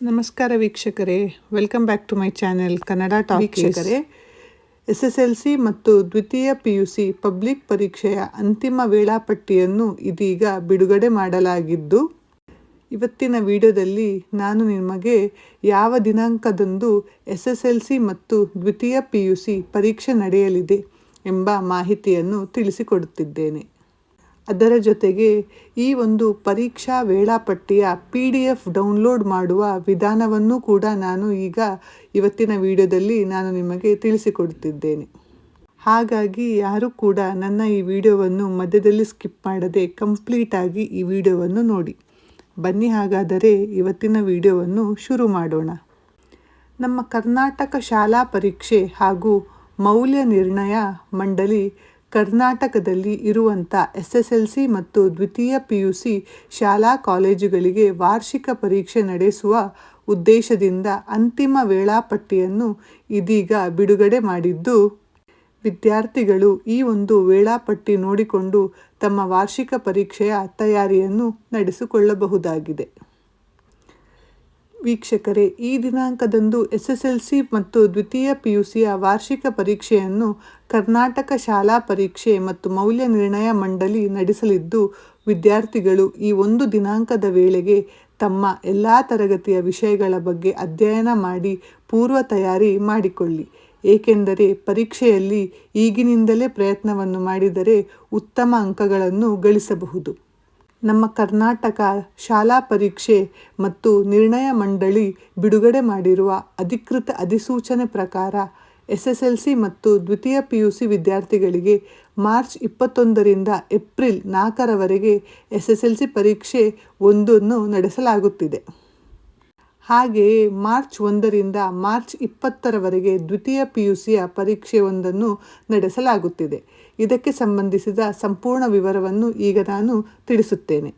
ನಮಸ್ಕಾರ ವೀಕ್ಷಕರೇ. Welcome back to my channel Kannada talk ವೀಕ್ಷಕರೇ ಎಸ್ ಎಸ್ ಎಲ್ ಸಿ ಮತ್ತು ದ್ವಿತೀಯ ಪಿ ಯು ಸಿ ಪಬ್ಲಿಕ್ ಪರೀಕ್ಷೆಯ ಅಂತಿಮ ವೇಳಾಪಟ್ಟಿಯನ್ನು ಇದೀಗ ಬಿಡುಗಡೆ ಮಾಡಲಾಗಿದ್ದು ಇವತ್ತಿನ ವಿಡಿಯೋದಲ್ಲಿ ನಾನು ನಿಮಗೆ ಯಾವ ದಿನಾಂಕದಂದು ಎಸ್ ಎಸ್ ಎಲ್ ಸಿ ಮತ್ತು ದ್ವಿತೀಯ ಪಿ ಯು ಸಿ ಪರೀಕ್ಷೆ ನಡೆಯಲಿದೆ ಎಂಬ ಮಾಹಿತಿಯನ್ನು ತಿಳಿಸಿಕೊಡುತ್ತಿದ್ದೇನೆ. ಅದರ ಜೊತೆಗೆ ಈ ಒಂದು ಪರೀಕ್ಷಾ ವೇಳಾಪಟ್ಟಿಯ ಪಿ ಡಿ ಎಫ್ ಡೌನ್ಲೋಡ್ ಮಾಡುವ ವಿಧಾನವನ್ನು ಕೂಡ ನಾನು ಈಗ ಇವತ್ತಿನ ವಿಡಿಯೋದಲ್ಲಿ ನಾನು ನಿಮಗೆ ತಿಳಿಸಿಕೊಡುತ್ತಿದ್ದೇನೆ. ಹಾಗಾಗಿ ಯಾರು ಕೂಡ ನನ್ನ ಈ ವಿಡಿಯೋವನ್ನು ಮಧ್ಯದಲ್ಲಿ ಸ್ಕಿಪ್ ಮಾಡದೆ ಕಂಪ್ಲೀಟಾಗಿ ಈ ವಿಡಿಯೋವನ್ನು ನೋಡಿ. ಬನ್ನಿ ಹಾಗಾದರೆ ಇವತ್ತಿನ ವಿಡಿಯೋವನ್ನು ಶುರು ಮಾಡೋಣ. ನಮ್ಮ ಕರ್ನಾಟಕ ಶಾಲಾ ಪರೀಕ್ಷೆ ಹಾಗೂ ಮೌಲ್ಯ ನಿರ್ಣಯ ಮಂಡಳಿ ಕರ್ನಾಟಕದಲ್ಲಿ ಇರುವಂಥ ಎಸ್ ಎಸ್ ಎಲ್ ಸಿ ಮತ್ತು ದ್ವಿತೀಯ ಪಿ ಯು ಸಿ ಶಾಲಾ ಕಾಲೇಜುಗಳಿಗೆ ವಾರ್ಷಿಕ ಪರೀಕ್ಷೆ ನಡೆಸುವ ಉದ್ದೇಶದಿಂದ ಅಂತಿಮ ವೇಳಾಪಟ್ಟಿಯನ್ನು ಇದೀಗ ಬಿಡುಗಡೆ ಮಾಡಿದ್ದು, ವಿದ್ಯಾರ್ಥಿಗಳು ಈ ಒಂದು ವೇಳಾಪಟ್ಟಿ ನೋಡಿಕೊಂಡು ತಮ್ಮ ವಾರ್ಷಿಕ ಪರೀಕ್ಷೆಯ ತಯಾರಿಯನ್ನು ನಡೆಸಿಕೊಳ್ಳಬಹುದಾಗಿದೆ. ವೀಕ್ಷಕರೇ, ಈ ದಿನಾಂಕದಂದು ಎಸ್ ಎಸ್ ಎಲ್ ಸಿ ಮತ್ತು ದ್ವಿತೀಯ ಪಿ ಯು ಸಿಯ ವಾರ್ಷಿಕ ಪರೀಕ್ಷೆಯನ್ನು ಕರ್ನಾಟಕ ಶಾಲಾ ಪರೀಕ್ಷೆ ಮತ್ತು ಮೌಲ್ಯ ನಿರ್ಣಯ ಮಂಡಳಿ ನಡೆಸಲಿದ್ದು, ವಿದ್ಯಾರ್ಥಿಗಳು ಈ ಒಂದು ದಿನಾಂಕದ ವೇಳೆಗೆ ತಮ್ಮ ಎಲ್ಲ ತರಗತಿಯ ವಿಷಯಗಳ ಬಗ್ಗೆ ಅಧ್ಯಯನ ಮಾಡಿ ಪೂರ್ವ ತಯಾರಿ ಮಾಡಿಕೊಳ್ಳಿ. ಏಕೆಂದರೆ ಪರೀಕ್ಷೆಯಲ್ಲಿ ಈಗಿನಿಂದಲೇ ಪ್ರಯತ್ನವನ್ನು ಮಾಡಿದರೆ ಉತ್ತಮ ಅಂಕಗಳನ್ನು ಗಳಿಸಬಹುದು. ನಮ್ಮ ಕರ್ನಾಟಕ ಶಾಲಾ ಪರೀಕ್ಷೆ ಮತ್ತು ನಿರ್ಣಯ ಮಂಡಳಿ ಬಿಡುಗಡೆ ಮಾಡಿರುವ ಅಧಿಕೃತ ಅಧಿಸೂಚನೆ ಪ್ರಕಾರ ಎಸ್ ಎಸ್ ಎಲ್ ಸಿ ಮತ್ತು ದ್ವಿತೀಯ ಪಿ ಯು ಸಿ ವಿದ್ಯಾರ್ಥಿಗಳಿಗೆ ಮಾರ್ಚ್ ಇಪ್ಪತ್ತೊಂದರಿಂದ ಏಪ್ರಿಲ್ ನಾಲ್ಕರವರೆಗೆ ಎಸ್ ಎಸ್ ಎಲ್ ಸಿ ಪರೀಕ್ಷೆ ಒಂದನ್ನು ನಡೆಸಲಾಗುತ್ತಿದೆ. ಹಾಗೆಯೇ ಮಾರ್ಚ್ ಒಂದರಿಂದ ಮಾರ್ಚ್ ಇಪ್ಪತ್ತರವರೆಗೆ ದ್ವಿತೀಯ ಪಿ ಯು ಸಿಯ ಪರೀಕ್ಷೆಯೊಂದನ್ನು ನಡೆಸಲಾಗುತ್ತಿದೆ. ಇದಕ್ಕೆ ಸಂಬಂಧಿಸಿದ ಸಂಪೂರ್ಣ ವಿವರವನ್ನು ಈಗ ನಾನು ತಿಳಿಸುತ್ತೇನೆ.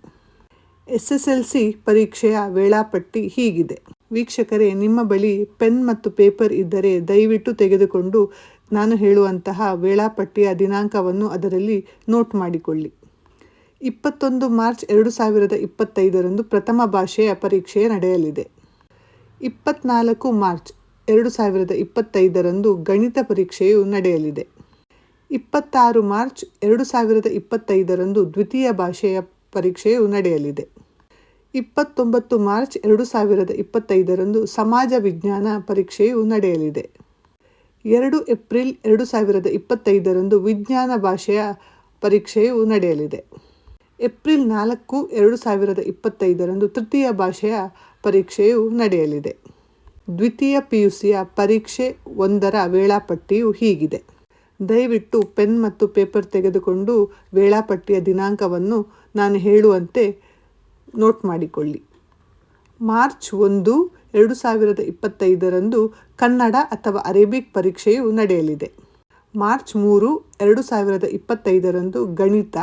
ಎಸ್ ಎಸ್ ಎಲ್ ಸಿ ಪರೀಕ್ಷೆಯ ವೇಳಾಪಟ್ಟಿ ಹೀಗಿದೆ. ವೀಕ್ಷಕರೇ, ನಿಮ್ಮ ಬಳಿ ಪೆನ್ ಮತ್ತು ಪೇಪರ್ ಇದ್ದರೆ ದಯವಿಟ್ಟು ತೆಗೆದುಕೊಂಡು ನಾನು ಹೇಳುವಂತಹ ವೇಳಾಪಟ್ಟಿಯ ದಿನಾಂಕವನ್ನು ಅದರಲ್ಲಿ ನೋಟ್ ಮಾಡಿಕೊಳ್ಳಿ. ಇಪ್ಪತ್ತೊಂದು ಮಾರ್ಚ್ ಎರಡು ಸಾವಿರದ ಇಪ್ಪತ್ತೈದರಂದು ಪ್ರಥಮ ಭಾಷೆಯ ಪರೀಕ್ಷೆ ನಡೆಯಲಿದೆ. ಇಪ್ಪತ್ನಾಲ್ಕು ಮಾರ್ಚ್ ಎರಡು ಸಾವಿರದ ಇಪ್ಪತ್ತೈದರಂದು ಗಣಿತ ಪರೀಕ್ಷೆಯು ನಡೆಯಲಿದೆ. ಇಪ್ಪತ್ತಾರು ಮಾರ್ಚ್ ಎರಡು ಸಾವಿರದ ಇಪ್ಪತ್ತೈದರಂದು ದ್ವಿತೀಯ ಭಾಷೆಯ ಪರೀಕ್ಷೆಯು ನಡೆಯಲಿದೆ. ಇಪ್ಪತ್ತೊಂಬತ್ತು ಮಾರ್ಚ್ ಎರಡು ಸಾವಿರದ ಇಪ್ಪತ್ತೈದರಂದು ಸಮಾಜ ವಿಜ್ಞಾನ ಪರೀಕ್ಷೆಯು ನಡೆಯಲಿದೆ. ಎರಡು ಏಪ್ರಿಲ್ ಎರಡು ಸಾವಿರದ ಇಪ್ಪತ್ತೈದರಂದು ವಿಜ್ಞಾನ ಭಾಷೆಯ ಪರೀಕ್ಷೆಯು ನಡೆಯಲಿದೆ. ಏಪ್ರಿಲ್ ನಾಲ್ಕು, ಎರಡು ಸಾವಿರದ ಇಪ್ಪತ್ತೈದರಂದು ತೃತೀಯ ಭಾಷೆಯ ಪರೀಕ್ಷೆಯು ನಡೆಯಲಿದೆ. ದ್ವಿತೀಯ ಪಿ ಯು ಸಿಯ ಪರೀಕ್ಷೆ ಒಂದರ ವೇಳಾಪಟ್ಟಿಯು ಹೀಗಿದೆ. ದಯವಿಟ್ಟು ಪೆನ್ ಮತ್ತು ಪೇಪರ್ ತೆಗೆದುಕೊಂಡು ವೇಳಾಪಟ್ಟಿಯ ದಿನಾಂಕವನ್ನು ನಾನು ಹೇಳುವಂತೆ ನೋಟ್ ಮಾಡಿಕೊಳ್ಳಿ. ಮಾರ್ಚ್ ಒಂದು, ಎರಡು ಸಾವಿರದ ಇಪ್ಪತ್ತೈದರಂದು ಕನ್ನಡ ಅಥವಾ ಅರೇಬಿಕ್ ಪರೀಕ್ಷೆಯು ನಡೆಯಲಿದೆ. ಮಾರ್ಚ್ ಮೂರು, ಎರಡು ಸಾವಿರದ ಇಪ್ಪತ್ತೈದರಂದು ಗಣಿತ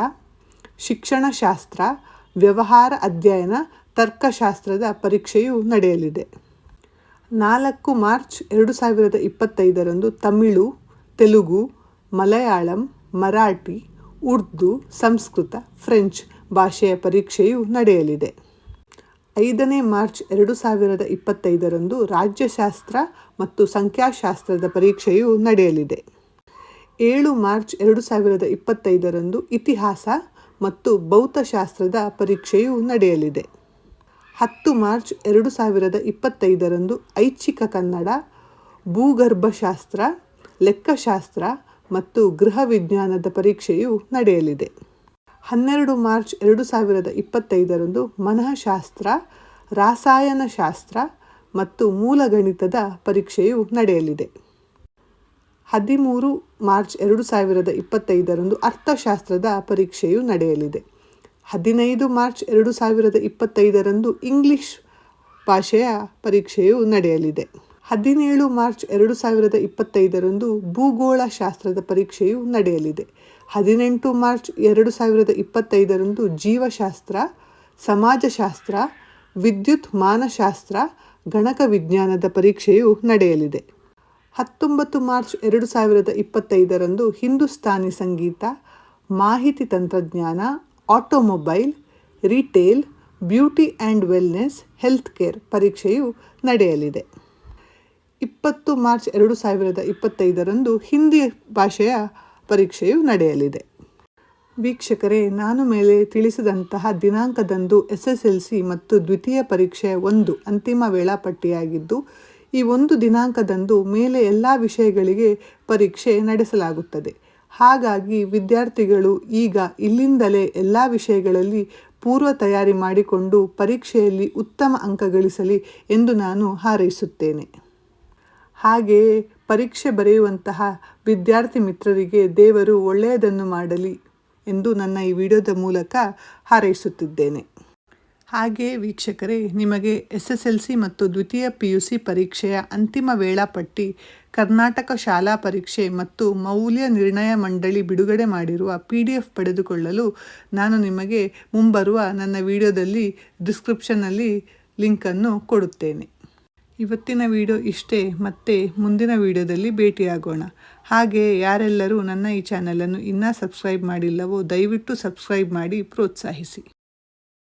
ಶಿಕ್ಷಣಶಾಸ್ತ್ರ, ವ್ಯವಹಾರ ಅಧ್ಯಯನ, ತರ್ಕಶಾಸ್ತ್ರದ ಪರೀಕ್ಷೆಯು ನಡೆಯಲಿದೆ. ನಾಲ್ಕು ಮಾರ್ಚ್ ಎರಡು ಸಾವಿರದ ಇಪ್ಪತ್ತೈದರಂದು ತಮಿಳು, ತೆಲುಗು, ಮಲಯಾಳಂ, ಮರಾಠಿ, ಉರ್ದು, ಸಂಸ್ಕೃತ, ಫ್ರೆಂಚ್ ಭಾಷೆಯ ಪರೀಕ್ಷೆಯು ನಡೆಯಲಿದೆ. ಐದನೇ ಮಾರ್ಚ್ ಎರಡು ಸಾವಿರದ ಇಪ್ಪತ್ತೈದರಂದು ರಾಜ್ಯಶಾಸ್ತ್ರ ಮತ್ತು ಸಂಖ್ಯಾಶಾಸ್ತ್ರದ ಪರೀಕ್ಷೆಯು ನಡೆಯಲಿದೆ. ಏಳು ಮಾರ್ಚ್ ಎರಡು ಸಾವಿರದ ಇಪ್ಪತ್ತೈದರಂದು ಇತಿಹಾಸ ಮತ್ತು ಭೌತಶಾಸ್ತ್ರದ ಪರೀಕ್ಷೆಯು ನಡೆಯಲಿದೆ. ಹತ್ತು ಮಾರ್ಚ್ ಎರಡು ಸಾವಿರದ ಇಪ್ಪತ್ತೈದರಂದು ಐಚ್ಛಿಕ ಕನ್ನಡ, ಭೂಗರ್ಭಶಾಸ್ತ್ರ, ಲೆಕ್ಕಶಾಸ್ತ್ರ ಮತ್ತು ಗೃಹ ವಿಜ್ಞಾನದ ಪರೀಕ್ಷೆಯು ನಡೆಯಲಿದೆ. ಹನ್ನೆರಡು ಮಾರ್ಚ್ ಎರಡು ಸಾವಿರದ ಇಪ್ಪತ್ತೈದರಂದು ಮನಃಶಾಸ್ತ್ರ, ರಾಸಾಯನಶಾಸ್ತ್ರ ಮತ್ತು ಮೂಲಗಣಿತದ ಪರೀಕ್ಷೆಯು ನಡೆಯಲಿದೆ. ಹದಿಮೂರು ಮಾರ್ಚ್ ಎರಡು ಸಾವಿರದ ಇಪ್ಪತ್ತೈದರಂದು ಅರ್ಥಶಾಸ್ತ್ರದ ಪರೀಕ್ಷೆಯು ನಡೆಯಲಿದೆ. ಹದಿನೈದು ಮಾರ್ಚ್ ಎರಡು ಸಾವಿರದ ಇಪ್ಪತ್ತೈದರಂದು ಇಂಗ್ಲಿಷ್ ಭಾಷೆಯ ಪರೀಕ್ಷೆಯು ನಡೆಯಲಿದೆ. ಹದಿನೇಳು ಮಾರ್ಚ್ ಎರಡು ಸಾವಿರದ ಇಪ್ಪತ್ತೈದರಂದು ಭೂಗೋಳಶಾಸ್ತ್ರದ ಪರೀಕ್ಷೆಯು ನಡೆಯಲಿದೆ. ಹದಿನೆಂಟು ಮಾರ್ಚ್ ಎರಡು ಸಾವಿರದ ಇಪ್ಪತ್ತೈದರಂದು ಜೀವಶಾಸ್ತ್ರ, ಸಮಾಜಶಾಸ್ತ್ರ, ವಿದ್ಯುತ್ ಮಾನಶಾಸ್ತ್ರ ಗಣಕ ವಿಜ್ಞಾನದ ಪರೀಕ್ಷೆಯು ನಡೆಯಲಿದೆ. ಹತ್ತೊಂಬತ್ತು ಮಾರ್ಚ್ ಎರಡು ಸಾವಿರದ ಇಪ್ಪತ್ತೈದರಂದು ಹಿಂದೂಸ್ತಾನಿ ಸಂಗೀತ, ಮಾಹಿತಿ ತಂತ್ರಜ್ಞಾನ, automobile, retail, beauty and wellness, health care ಪರೀಕ್ಷೆಯು ನಡೆಯಲಿದೆ. ಇಪ್ಪತ್ತು ಮಾರ್ಚ್ ಎರಡು ಸಾವಿರದ ಇಪ್ಪತ್ತೈದರಂದು ಹಿಂದಿ ಭಾಷೆಯ ಪರೀಕ್ಷೆಯು ನಡೆಯಲಿದೆ. ವೀಕ್ಷಕರೇ, ನಾನು ಮೇಲೆ ತಿಳಿಸಿದಂತಹ ದಿನಾಂಕದಂದು ಎಸ್ ಎಸ್ ಎಲ್ ಸಿ ಮತ್ತು ದ್ವಿತೀಯ ಪರೀಕ್ಷೆ ಒಂದು ಅಂತಿಮ ವೇಳಾಪಟ್ಟಿಯಾಗಿದ್ದು ಈ ಒಂದು ದಿನಾಂಕದಂದು ಮೇಲೆ ಎಲ್ಲ ವಿಷಯಗಳಿಗೆ ಪರೀಕ್ಷೆ ನಡೆಸಲಾಗುತ್ತದೆ. ಹಾಗಾಗಿ ವಿದ್ಯಾರ್ಥಿಗಳು ಈಗ ಇಲ್ಲಿಂದಲೇ ಎಲ್ಲ ವಿಷಯಗಳಲ್ಲಿ ಪೂರ್ವ ತಯಾರಿ ಮಾಡಿಕೊಂಡು ಪರೀಕ್ಷೆಯಲ್ಲಿ ಉತ್ತಮ ಅಂಕ ಗಳಿಸಲಿ ಎಂದು ನಾನು ಹಾರೈಸುತ್ತೇನೆ. ಹಾಗೆಯೇ ಪರೀಕ್ಷೆ ಬರೆಯುವಂತಹ ವಿದ್ಯಾರ್ಥಿ ಮಿತ್ರರಿಗೆ ದೇವರು ಒಳ್ಳೆಯದನ್ನು ಮಾಡಲಿ ಎಂದು ನನ್ನ ಈ ವಿಡಿಯೋದ ಮೂಲಕ ಹಾರೈಸುತ್ತಿದ್ದೇನೆ. ಹಾಗೆಯೇ ವೀಕ್ಷಕರೇ, ನಿಮಗೆ ಎಸ್ ಎಸ್ ಎಲ್ ಸಿ ಮತ್ತು ದ್ವಿತೀಯ ಪಿ ಯು ಸಿ ಪರೀಕ್ಷೆಯ ಅಂತಿಮ ವೇಳಾಪಟ್ಟಿ, ಕರ್ನಾಟಕ ಶಾಲಾ ಪರೀಕ್ಷೆ ಮತ್ತು ಮೌಲ್ಯ ನಿರ್ಣಯ ಮಂಡಳಿ ಬಿಡುಗಡೆ ಮಾಡಿರುವ ಪಿ ಡಿ ಎಫ್ ಪಡೆದುಕೊಳ್ಳಲು ನಾನು ನಿಮಗೆ ಮುಂಬರುವ ನನ್ನ ವಿಡಿಯೋದಲ್ಲಿ ಡಿಸ್ಕ್ರಿಪ್ಷನ್ನಲ್ಲಿ ಲಿಂಕನ್ನು ಕೊಡುತ್ತೇನೆ. ಇವತ್ತಿನ ವಿಡಿಯೋ ಇಷ್ಟೇ, ಮತ್ತೆ ಮುಂದಿನ ವಿಡಿಯೋದಲ್ಲಿ ಭೇಟಿಯಾಗೋಣ. ಹಾಗೆ ಯಾರೆಲ್ಲರೂ ನನ್ನ ಈ ಚಾನಲನ್ನು ಇನ್ನೂ ಸಬ್ಸ್ಕ್ರೈಬ್ ಮಾಡಿಲ್ಲವೋ, ದಯವಿಟ್ಟು ಸಬ್ಸ್ಕ್ರೈಬ್ ಮಾಡಿ ಪ್ರೋತ್ಸಾಹಿಸಿ.